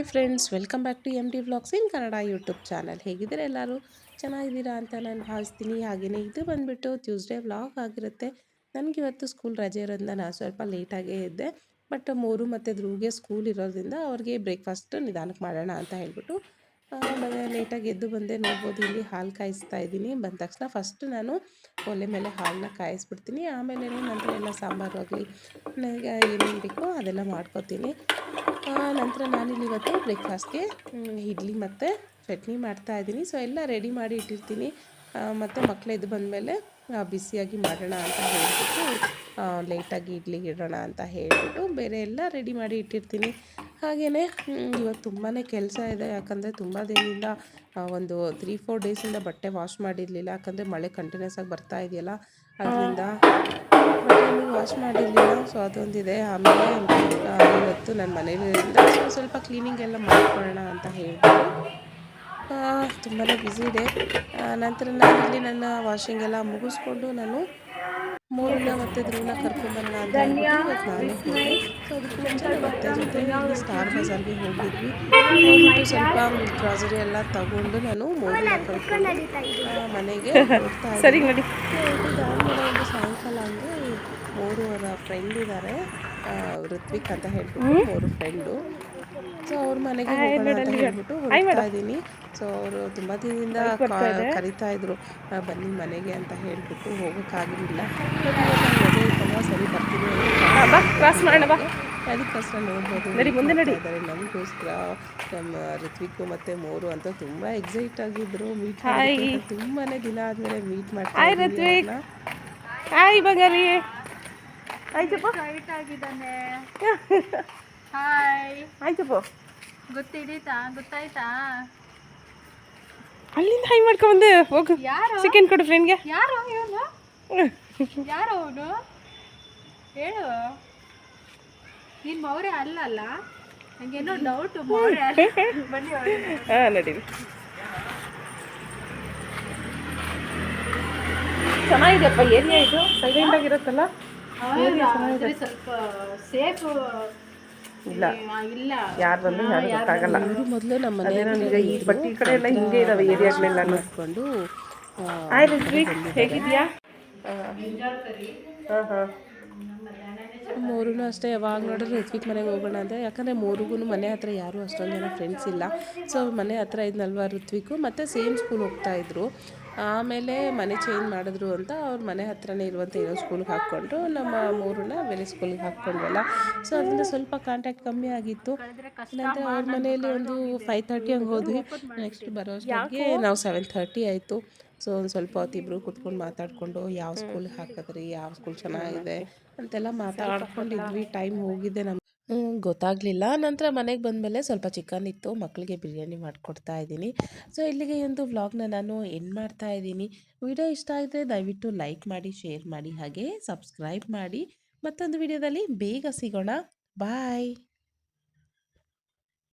Hi friends, welcome back to M D vlogs in Kannada YouTube channel. ಹೇಗಿದ್ದೀರಾ ಎಲ್ಲರೂ? ಚೆನ್ನಾಗಿದ್ದೀರಾ ಅಂತ ನಾನು ಭಾವಿಸ್ತೀನಿ. ಹಾಗೆಯೇ ಇದು ಬಂದುಬಿಟ್ಟು ಟ್ಯೂಸ್ಡೇ ವ್ಲಾಗ್ ಆಗಿರುತ್ತೆ. ನನಗಿವತ್ತು ಸ್ಕೂಲ್ ರಜೆ ಇರೋದ್ರಿಂದ ನಾನು ಸ್ವಲ್ಪ ಲೇಟಾಗೇ ಇದ್ದೆ. ಬಟ್ ಮೂರು ಮತ್ತು ಧ್ರುವ್ಗೆ ಸ್ಕೂಲ್ ಇರೋದ್ರಿಂದ ಅವ್ರಿಗೆ ಬ್ರೇಕ್ಫಾಸ್ಟ್ ನಿಧಾನಕ್ಕೆ ಮಾಡೋಣ ಅಂತ ಹೇಳ್ಬಿಟ್ಟು ಲೇಟಾಗಿ ಎದ್ದು ಬಂದೆ ನೋಡ್ಬೋದು. ಇಲ್ಲಿ ಹಾಲು ಕಾಯಿಸ್ತಾ ಇದ್ದೀನಿ. ಬಂದ ತಕ್ಷಣ ಫಸ್ಟ್ ನಾನು ಒಲೆ ಮೇಲೆ ಹಾಲನ್ನ ಕಾಯಿಸ್ಬಿಡ್ತೀನಿ. ಆಮೇಲೆ ನಂತರ ಎಲ್ಲ ಸಾಂಬಾರು ಆಗಲಿ, ನನಗೆ ಏನೇನು ಬೇಕೋ ಅದೆಲ್ಲ ಮಾಡ್ಕೊತೀನಿ. ನಂತರ ನಾನಿಲ್ಲಿ ಇವತ್ತು ಬ್ರೇಕ್ಫಾಸ್ಟ್ಗೆ ಇಡ್ಲಿ ಮತ್ತು ಚಟ್ನಿ ಮಾಡ್ತಾ ಇದ್ದೀನಿ. ಸೊ, ಎಲ್ಲ ರೆಡಿ ಮಾಡಿ ಇಟ್ಟಿರ್ತೀನಿ. ಮತ್ತು ಮಕ್ಕಳು ಎದ್ದು ಬಂದಮೇಲೆ ಬಿಸಿಯಾಗಿ ಮಾಡೋಣ ಅಂತ ಹೇಳ್ಬಿಟ್ಟು ಲೇಟಾಗಿ ಇಡ್ಲಿಗೆ ಇಡೋಣ ಅಂತ ಹೇಳಿಬಿಟ್ಟು ಬೇರೆ ಎಲ್ಲ ರೆಡಿ ಮಾಡಿ ಇಟ್ಟಿರ್ತೀನಿ. ಹಾಗೆಯೇ ಇವತ್ತು ತುಂಬಾ ಕೆಲಸ ಇದೆ. ಯಾಕಂದರೆ ತುಂಬ ದಿನದಿಂದ ಒಂದು ತ್ರೀ ಫೋರ್ ಡೇಸಿಂದ ಬಟ್ಟೆ ವಾಶ್ ಮಾಡಿರಲಿಲ್ಲ. ಯಾಕಂದರೆ ಮಳೆ ಕಂಟಿನ್ಯೂಸ್ ಆಗಿ ಬರ್ತಾ ಇದೆಯಲ್ಲ, ಅದರಿಂದ ಬಟ್ಟೆ ವಾಶ್ ಮಾಡಿರಲಿಲ್ಲ. ಸೊ ಅದೊಂದಿದೆ. ಆಮೇಲೆ ಇವತ್ತು ನನ್ನ ಮನೇಲಿ ಸೊ ಸ್ವಲ್ಪ ಕ್ಲೀನಿಂಗ್ ಎಲ್ಲ ಮಾಡ್ಕೊಳ್ಳೋಣ ಅಂತ ಹೇಳ್ಬಿಟ್ಟು ತುಂಬಾ ಬ್ಯುಸಿ ಇದೆ. ನಂತರ ನಾನು ಇಲ್ಲಿ ನನ್ನ ವಾಷಿಂಗ್ ಎಲ್ಲ ಮುಗಿಸ್ಕೊಂಡು ನಾನು ಮೂರನ್ನ ಮತ್ತೆ ಧ್ರುವನ ಕರ್ಕೊಂಡ್ಬರೋಣ ಅಂತ ಇವತ್ತು ನಾನು ಸೊ ಅದಕ್ಕೆ ಮುಂಚೆ ಮತ್ತೆ ಜೊತೆ ಇಲ್ಲಿ ಸ್ಟಾರ್ ಬಜಾರ್ಗೆ ಹೋಗಿದ್ವಿ. ಹೋಗ್ಬಿಟ್ಟು ಸ್ವಲ್ಪ ಗ್ರಾಸರಿ ಎಲ್ಲ ತಗೊಂಡು ನಾನು ಮೂರನ್ನ ಕರ್ಕೊಂಡು ಮನೆಗೆ ಹೋಗ್ತಾ ಸರಿ ನೋಡಿ. ಒಂದು ಸಾಯಂಕಾಲ ಅಂದರೆ ಮೂರು ಅವರ ಫ್ರೆಂಡ್ ಇದ್ದಾರೆ ಋತ್ವಿಕ್ ಅಂತ ಹೇಳ್ಬಿಟ್ಟು ಮೂರು ಫ್ರೆಂಡು ಸೊ ಅವ್ರ ಮನೆಗೆ ಹೋಗೋಣ ಅಂತ ಹೇಳ್ಬಿಟ್ಟು ಹೋಗ್ತಾ ಇದ್ದೀನಿ ಸೊ ಅವರು ತುಂಬ ದಿನದಿಂದ ಕರಿತಾ ಇದ್ರು. ಬನ್ನಿ ಮನೆಗೆ ಅಂತ ಹೇಳ್ಬಿಟ್ಟು ಹೋಗೋಕ್ಕಾಗಿರಲಿಲ್ಲ ಇತ್ತಲ್ವ ಸರಿ ಬರ್ತೀನಿ ಕ್ರಾಸ್ ಮಾಡೋಣ ಅದಕ್ಕೋಸ್ಕರ ನೋಡ್ಬೋದು. ಮುಂದೆ ನೋಡಿ. ಇದ್ದಾರೆ ನಮಗೋಸ್ಕರ ನಮ್ಮ ಋತ್ವಿಕ್ ಮತ್ತು ಮೋರು ಅಂತ ತುಂಬ ಎಕ್ಸೈಟ್ ಆಗಿದ್ರು. ಮೀಟ್ ತುಂಬಾ ದಿನ ಆದಮೇಲೆ ಮೀಟ್ ಮಾಡ್ತಾರೆ ಹಾಯ್ ಬಂಗಾರಿ. ಆಯ್ತಪ್ಪ ಆಗಿದ್ದಾನೆ. ಹಾಯ್ ಆಯ್ತಪ್ಪ ಗೊತ್ತಿಡೀತಾ ಗೊತ್ತಾಯ್ತಾ? ಅಲ್ಲಿಂದ ಹೈ ಮಾಡ್ಕೊಂಬಂದೆ ಹೋಗು. ಯಾರು? ಸೆಕೆಂಡ್ ಕೊಡು ಫ್ರೆಂಡ್ಗೆ ಯಾರು ಇವನು? ಯಾರು ಅವನು? ಹೇಳು. ನೀನ್ ಮೌರ್ಯ ಅಲ್ಲ ಅಲ್ಲ? ನಂಗೇನೋ ಡೌಟ್ ಮೌರ್ಯ ಬನ್ನಿ ಹಾಂ ನಡೀರಿ. ಚೆನ್ನಾಗಿದೆಯಪ್ಪ ಏರಿಯಾ ಇದು? ಸೈಲೆಂಟ್ ಆಗಿರುತ್ತಲ್ಲ? ಸ್ವಲ್ಪ ಸೇಫ್ ಇಲ್ಲ. ಇಲ್ಲ. ಯಾರು ಬಂದು ಯಾರು ಗೊತ್ತಾಗಲ್ಲ. ಮೊದಲು ನಮ್ಮ ಮನೆ ಈಗ ಈ ಬಟ್ ಈ ಕಡೆ ಎಲ್ಲ ಹಿಂಗೆ ಇದಾವೆ ಏರಿಯಾಗಳೆಲ್ಲ. ನೋಡ್ಕೊಂಡು ಹಾಯ್ ರಿತ್ವಿಕ್ ಹೇಗಿದ್ಯಾ ಹಾಂ ಹಾಂ. ಮೂರೂ ಅಷ್ಟೇ ಯಾವಾಗ ನೋಡಿದ್ರೆ ಋತ್ವಿಕ್ ಮನೆಗೆ ಹೋಗೋಣ ಅಂದರೆ ಯಾಕಂದರೆ ಮೂರಿಗೂ ಮನೆ ಹತ್ರ ಯಾರೂ ಅಷ್ಟೊಂದು ಜನ ಫ್ರೆಂಡ್ಸ್ ಇಲ್ಲ. ಸೊ ಮನೆ ಹತ್ರ ಇದ್ನಲ್ವ ಋತ್ವಿಕು ಮತ್ತು ಸೇಮ್ ಸ್ಕೂಲ್ ಹೋಗ್ತಾಯಿದ್ರು ಆಮೇಲೆ ಮನೆ ಚೇಂಜ್ ಮಾಡಿದ್ರು ಅಂತ ಅವ್ರ ಮನೆ ಹತ್ರನೇ ಇರುವಂಥ ಏನೋ ಸ್ಕೂಲ್ಗೆ ಹಾಕ್ಕೊಂಡ್ರು ನಮ್ಮ ಮೂರನ್ನ ಬೇರೆ ಸ್ಕೂಲಿಗೆ ಹಾಕ್ಕೊಂಡ್ವಲ್ಲ. ಸೊ ಅದರಿಂದ ಸ್ವಲ್ಪ ಕಾಂಟ್ಯಾಕ್ಟ್ ಕಮ್ಮಿ ಆಗಿತ್ತು. ನಂತರ ಅವ್ರ ಮನೆಯಲ್ಲಿ ಒಂದು ಫೈವ್ ತರ್ಟಿ ಹಂಗೆ ಹೋದ್ವಿ. ನೆಕ್ಸ್ಟ್ ಬರೋ ನಾವು ಸೆವೆನ್ ತರ್ಟಿ ಆಯಿತು. ಸೊ ಒಂದು ಸ್ವಲ್ಪ ಹೊತ್ತು ಇಬ್ಬರು ಕುತ್ಕೊಂಡು ಮಾತಾಡಿಕೊಂಡು ಯಾವ ಸ್ಕೂಲ್ಗೆ ಹಾಕಿದ್ರಿ, ಯಾವ ಸ್ಕೂಲ್ ಚೆನ್ನಾಗಿದೆ ಅಂತೆಲ್ಲ ಮಾತಾಡ್ಕೊಂಡಿದ್ವಿ. ಟೈಮ್ ಹೋಗಿದೆ ನಮ್ಮ ಗೊತ್ತಾಗಲಿಲ್ಲ. ನಂತರ ಮನೆಗೆ ಬಂದಮೇಲೆ ಸ್ವಲ್ಪ ಚಿಕನ್ ಇತ್ತು ಮಕ್ಕಳಿಗೆ ಬಿರಿಯಾನಿ ಮಾಡಿಕೊಡ್ತಾ ಇದ್ದೀನಿ. ಸೊ ಇಲ್ಲಿಗೆ ಒಂದು ವ್ಲಾಗ್ನ ನಾನು ಎಂಡ್ ಮಾಡ್ತಾ ಇದ್ದೀನಿ. ವಿಡಿಯೋ ಇಷ್ಟ ಆದರೆ ದಯವಿಟ್ಟು ಲೈಕ್ ಮಾಡಿ ಶೇರ್ ಮಾಡಿ, ಹಾಗೆ ಸಬ್ಸ್ಕ್ರೈಬ್ ಮಾಡಿ. ಮತ್ತೊಂದು ವಿಡಿಯೋದಲ್ಲಿ ಬೇಗ ಸಿಗೋಣ. ಬಾಯ್